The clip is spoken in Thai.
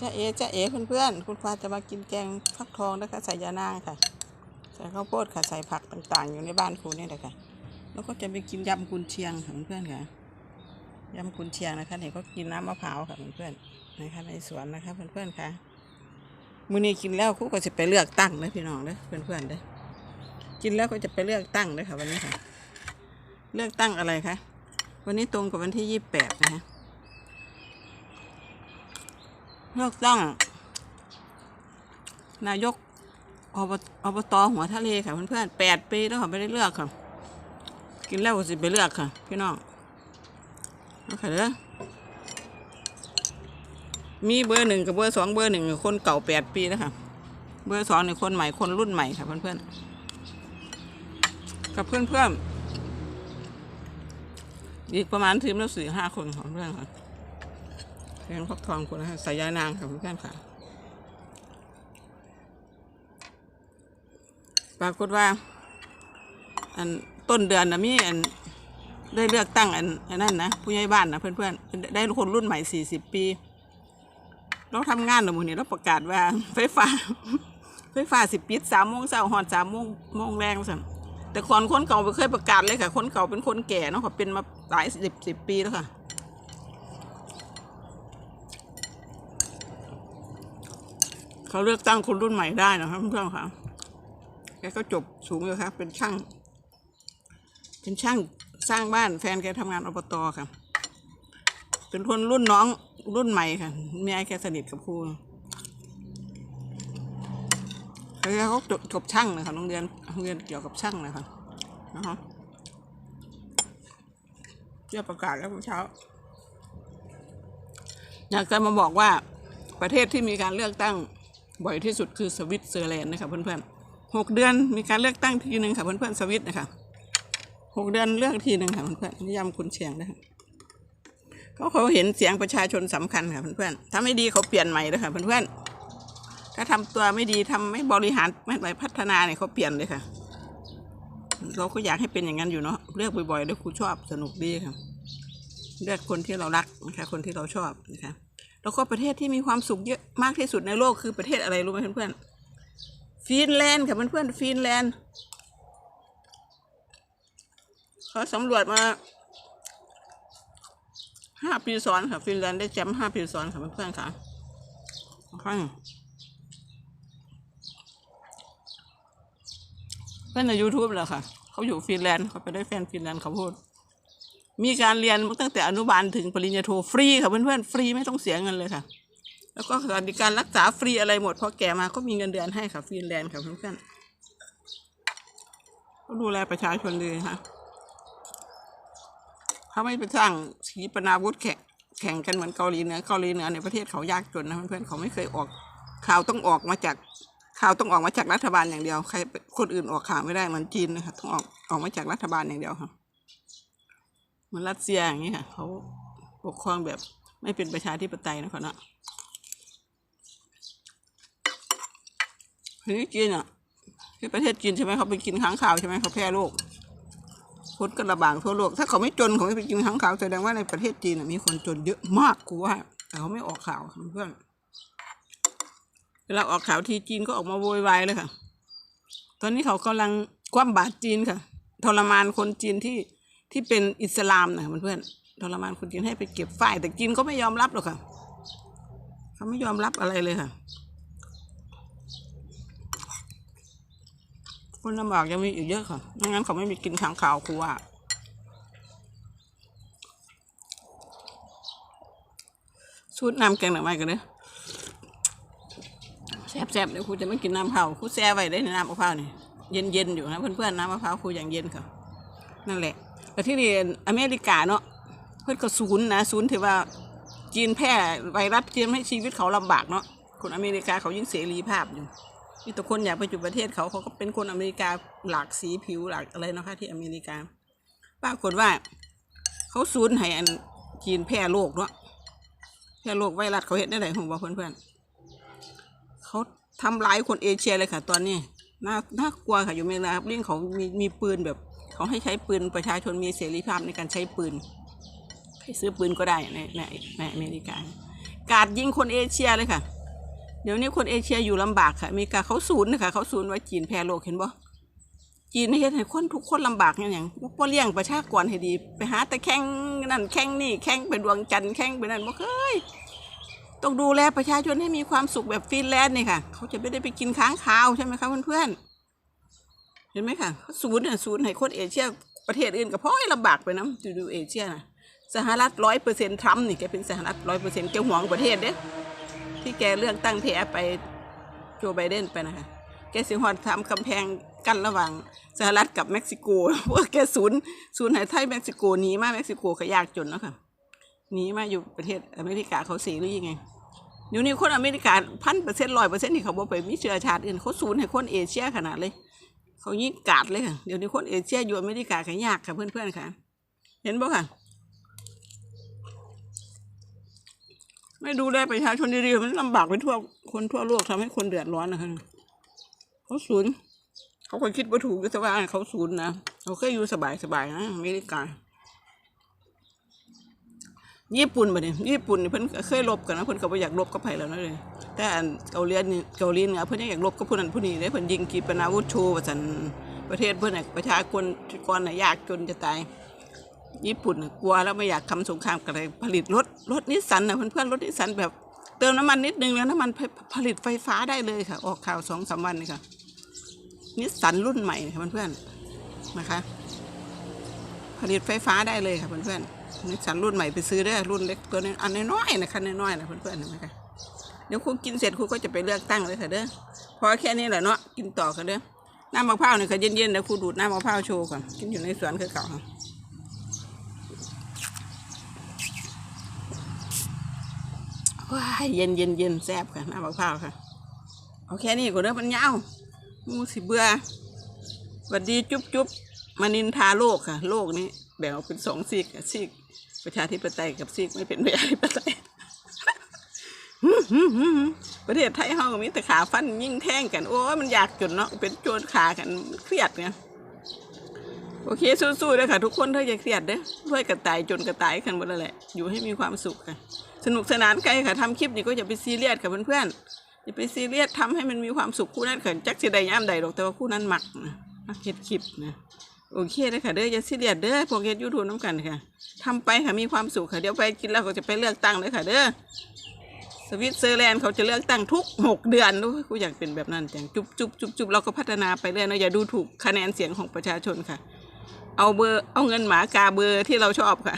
จ้าเอจ้าเอเพื่อนๆ คุณฟ้าจะมากินแกงฟักทองนะคะใส่ยานางค่ะ ใส่ข้าวโพดค่ะ ใส่ผักต่างๆ อยู่ในบ้านคุณนี่แหละค่ะ แล้วก็จะไปกินยำกุนเชียงค่ะเพื่อนๆค่ะ ยำกุนเชียงนะคะเนี่ยก็กินน้ำมะพร้าวค่ะเพื่อนๆนะคะในสวนนะคะเพื่อนๆค่ะ มื้อนี้กินแล้วครูก็จะไปเลือกตั้งนะพี่น้องเด้อเพื่อนๆเด้อ กินแล้วก็จะไปเลือกตั้งเด้อค่ะวันนี้ค่ะ เลือกตั้งอะไรคะ วันนี้ตรงกับวันที่ยี่สิบแปดนะคะ เลือกตั้ง นายกอบอบตหัวทะเลค่ะเพื่อนๆแปดปีแล้วค่ะไม่ได้เลือกค่ะ กินแล้วก็สิไปเลือกค่ะ พี่น้องเอาค่ะเด้อมีเบอร์หนึ่งกับเบอร์สองเบอร์หนึ่งคนเก่าแปดปีแล้วค่ะ เบอร์สองเนี่ยคนใหม่คนรุ่นใหม่ค่ะเพื่อนๆกับเพื่อนๆอีกประมาณทีมละสี่ห้าคนของเพื่อนค่ะ แกงฟักทองคุณนะคะส่ยานางค่ะเพื่อนๆค่ะ ปรากฏว่า อันต้นเดือนนะมีอันได้เลือกตั้งอันอันนั้นนะผู้ใหญ่บ้านนะเพื่อนๆ ได้คนรุ่นใหม่สี่สิบปี เราทำงานหรือมือนี้เราประกาศว่าไฟฟ้า ไฟฟ้าสิบปิดสามโมงเช้าหอดสามโมงโมงแรงสั่นแต่คนคนเก่าไม่เคยประกาศเลยค่ะ คนเก่าเป็นคนแก่เนาะเขาเป็นมาหลายสิบสิบปีแล้วค่ะ เขาเลือกตั้งคนรุ่นใหม่ได้นะครับเพื่อนๆค่ะแกก็จบสูงเลยครับ เป็นช่าง เป็นช่างสร้างบ้านแฟนแกทำงานอบตค่ะ เป็นคนรุ่นน้องรุ่นใหม่ค่ะเมียแกสนิทกับครูแล้วเขาจบจบช่างนะคะโรงเรียนโรงเรียนเกี่ยวกับช่างนะคะนะคะเพื่อประกาศแล้วเมื่อเช้า อยากจะมาบอกว่าประเทศที่มีการเลือกตั้ง บ่อยที่สุดคือสวิตเซอร์แลนด์นะคะเพื่อนๆหกเดือนมีการเลือกตั้งทีหนึ่งค่ะเพื่อนๆสวิตนะคะหกเดือนเลือกทีหนึ่งค่ะเพื่อนๆนิยามคุณเชียงนะคะเขาเขาเห็นเสียงประชาชนสำคัญค่ะเพื่อนๆถ้าไม่ดีเขาเปลี่ยนใหม่เลยค่ะเพื่อนๆถ้าทำตัวไม่ดีทำไม่บริหารไม่ไปพัฒนาเนี่ยเขาเปลี่ยนเลยค่ะ เราก็อยากให้เป็นอย่างนั้นอยู่เนาะเลือกบ่อยๆด้วยครูชอบสนุกดีค่ะเลือกคนที่เรารักนะคะคนที่เราชอบนะคะ แล้วก็ประเทศที่มีความสุขเยอะมากที่สุดในโลกคือประเทศอะไรรู้ไหมเพื่อนๆฟินแลนด์ค่ะเพื่อนๆฟินแลนด์เขาสำรวจมาห้าปีซ้อนค่ะฟินแลนด์ได้แชมป์ห้าปีซ้อนค่ะเพื่อนๆค่ะข้างเพื่อนใน YouTube เลยค่ะ เขาอยู่ฟินแลนด์เขาไปได้แฟนฟินแลนด์เขาพูด มีการเรียนตั้งแต่อนุบาลถึงปริญญาโทฟรีค่ะเพื่อนๆฟรีไม่ต้องเสียเงินเลยค่ะ แล้วก็สวัสดิการรักษาฟรีอะไรหมดพอแก่มาก็มีเงินเดือนให้ค่ะฟินแลนด์ค่ะเพื่อนๆก็ดูแลประชาชนดีค่ะเขาไม่ไปสร้างขีปนาวุธแข่งแข่งกันเหมือนเกาหลีเหนือเกาหลีเหนือในประเทศเขายากจนนะเพื่อนๆเขาไม่เคยออกข่าวต้องออกมาจากข่าวต้องออกมาจากรัฐบาลอย่างเดียวใครคนอื่นออกข่าวไม่ได้เหมือนจีนนะคะต้องออกออกมาจากรัฐบาลอย่างเดียวค่ะ มือนรัสเซียอย่างนี้ค่ะ เขาปกครองแบบไม่เป็นประชาธิปไตยนะเขาเนาะทีนี้จีนอะที่ประเทศจีนใช่ไหมเขาไปกินค้างคาวใช่ไหมเขาแพร่โรคพุทธก็ระบาดทั่วโลก ถ้าเขาไม่จนเขาไม่ไปกินค้างคาวแสดงว่าในประเทศจีนน่ะมีคนจนเยอะมากกูว่าแต่เขาไม่ออกข่าวเพื่อนเวลาออกข่าวทีจีนก็ออกมาโวยวายเลยค่ะ ตอนนี้เขากำลังคว่ำบาตรจีนค่ะ ทรมานคนจีนที่ ที่เป็นอิสลามนะเพื่อนๆทรมานคนจีนให้ไปเก็บฝ้าย แต่จีนก็ไม่ยอมรับหรอกค่ะ เขาไม่ยอมรับอะไรเลยค่ะ คนลำบากยังมีอีกเยอะค่ะไม่งั้นเขาไม่มีกินข้างข่าวครูว่าสูตรน้ำแกงหน่อไม้กันเลยแซ่บๆเดี๋ยวครูจะไม่กินน้ำเผาครูแช่ไว้ได้ในน้ำมะพร้าวนี่เย็นๆอยู่นะเพื่อนๆน้ำมะพร้าวครูอย่างเย็นค่ะนั่นแหละ แต่ที่นี่อเมริกาเนาะเพื่อนก็ศูนย์นะศูนย์ถือว่าจีนแพร่ไวรัสจีนให้ชีวิตเขาลำบากเนาะคนอเมริกาเขายิ่งเสรีภาพอยู่มีแต่คนอยากไปอยู่ประเทศเขาเขาก็เป็นคนอเมริกาหลากสีผิวหลากอะไรเนาะคะที่อเมริกาปรากฏว่า เขาศูนย์ให้อันจีนแพร่โรคเนาะแพร่โรคไวรัสเขาเห็นได้ไหนผมบอกเพื่อนๆเขาทำร้ายคนเอเชียเลยค่ะ ตอนนี้น่าน่ากลัวค่ะอยู่เมริกาครับเรื่องเขามีมีปืนแบบ เขาให้ใช้ปืนประชาชนมีเสรีภาพในการใช้ปืนให้ซื้อปืนก็ได้ในในในอเมริกา กาดยิงคนเอเชียเลยค่ะ เดี๋ยวนี้คนเอเชียอยู่ลำบากค่ะอเมริกาเขาศูนย์นะคะเขาศูนย์ว่าจีนแพ้โลกเห็นบ่จีนนี่เฮ็ดให้คนทุกคนลำบากอย่างหยังบ่เลี้ยงประชากรให้ดี ไปหาแต่แข่งนั่นแข่งนี่แข่งไปดวงจันทร์แข่งไปนั่นบ่เคยต้องดูแลประชาชนให้มีความสุขแบบฟินแลนด์นี่ค่ะ เขาจะไม่ได้ไปกินค้างคาวใช่ไหมคะเพื่อนๆ เห็นไหมคะเขาศูนย์เนี่ยศูนย์ให้คนเอเชียประเทศอื่นก็พลอยลำบากไปนะดูดูเอเชียนะสหรัฐร้อยเปอร์เซ็นต์ทรัมป์นี่แกเป็นสหรัฐร้อยเปอร์เซ็นต์แกหวงประเทศเด้ที่แกเลือกตั้งแพ้ไปโจไบเดนไปนะคะแกสิฮอดทำกำแพงกั้นระหว่างสหรัฐกับเม็กซิโกเพราะแกศูนย์ศูนย์ให้ไทยเม็กซิโกหนีมาเม็กซิโกก็ยากจนแล้วค่ะหนีมาอยู่ประเทศอเมริกาเขาเสีหรือยังไงเดี๋ยวนี้คนอเมริกาพันเปอร์เซ็นต์ร้อยเปอร์เซ็นต์ที่เขาบอกไปมีเชื้อชาติอื่นเขาศูนย์ให้คนเอเชียขนาดเลย เขายิ่งกาดเลยค่ะเดี๋ยวนี้คนเอเชียอยู่อเมริกาก็ยากค่ะเพื่อนๆค่ะ เห็นบ่ค่ะ ไม่ดูแลประชาชนดีๆมันลำบากไปทั่วคนทั่วโลกทำให้คนเดือดร้อนนะคะเขาศูนย์เขาคนคิดว่าถูกแต่ว่าเขาศูนย์นะเขาเคยอยู่สบายๆนะอเมริกาญี่ปุ่นบ่เนี่ยญี่ปุ่นเพิ่นเคยลบกันนะเพิ่นก็บ่อยากลบกับไผแล้วนะเลย แต่อันเกาหลีนี่เกาหลีเหนือเพิ่นยังอยากลบกับผู้นั้นผู้นี้เลยเพิ่นยิงขีปนาวุธโชว์ว่าซั่นประเทศเพิ่นน่ะประชากรกรน่ะยากจนจะตาย ญี่ปุ่นน่ะกลัวแล้วไม่อยากทำสงครามกันเลยผลิตรถรถนิสสันน่ะเพื่อนๆรถนิสสันแบบเติมน้ำมันนิดนึงแล้วน้ำมันผลิตไฟฟ้าได้เลยค่ะ ออกข่าวสองสามวันนี่ค่ะนิสสันรุ่นใหม่ค่ะเพื่อนๆนะคะ ผลิตไฟฟ้าได้เลยค่ะเพื่อนๆนิสสันรุ่นใหม่ไปซื้อได้รุ่นเล็กตัวนี้อันน้อยๆนะคันน้อยๆนะเพื่อนๆนไหมคะ เดี๋ยวครูกินเสร็จครูก็จะไปเลือกตั้งเลยค่ะเด้อพอแค่นี้แหละเนาะกินต่อค่ะเด้อน้ำมะพร้าวเนี่ยค่ะเย็นๆเดี๋ยวครูดูดน้ำมะพร้าวโชว์ก่อนกินอยู่ในสวนคือเก่าค่ะว้ายเย็นเย็นเย็นแซ่บค่ะน้ำมะพร้าวค่ะเอาแค่นี้ก่อนเด้อมันยาวมูสิเบื่อสวัสดีจุ๊บจุ๊บมานินทาโลกค่ะ โลกนี้แบ่งออกเป็นสองซีกซีกประชาธิปไตยกับซีกไม่เป็นประชาธิปไตย ประเทศไทยเฮามีแต่ขาฟันยิ่งแท่งกัน โอ้ยมันอยากจนเนาะเป็นโจรขากันเครียดไงโอเคสู้ๆเลยค่ะ ทุกคนถ้าอย่าเครียดเด้อด้วยกระต่ายจนกระต่ายกันหมดแล้วแหละ อยู่ให้มีความสุขค่ะสนุกสนานกันค่ะทำคลิปนี้ก็อย่าไปซีเรียสกับเพื่อนๆอย่าไปซีเรียสทำให้มันมีความสุขคู่นั้นเขินจักสิใดย่ามใดหรอกแต่ว่าคู่นั้นหมักนะมักเฮ็ดคลิปนะโอเคเลยค่ะเด้ออย่าซีเรียสเด้อพวกเฮ็ดยูทูบน้ำกันค่ะทำไปค่ะมีความสุขค่ะเดี๋ยวไปกินแล้วก็จะไปเลือกตั้งเลยค่ะเด้อ สวิตเซอร์แลนด์เขาจะเลือกตั้งทุกหกเดือนด้วยกูอยากเป็นแบบนั้นจังจุบจุบจุบจุบเราก็พัฒนาไปเรื่อยนะอย่าดูถูกคะแนนเสียงของประชาชนค่ะ เอาเบอร์เอาเงินหมากาเบอร์ที่เราชอบค่ะ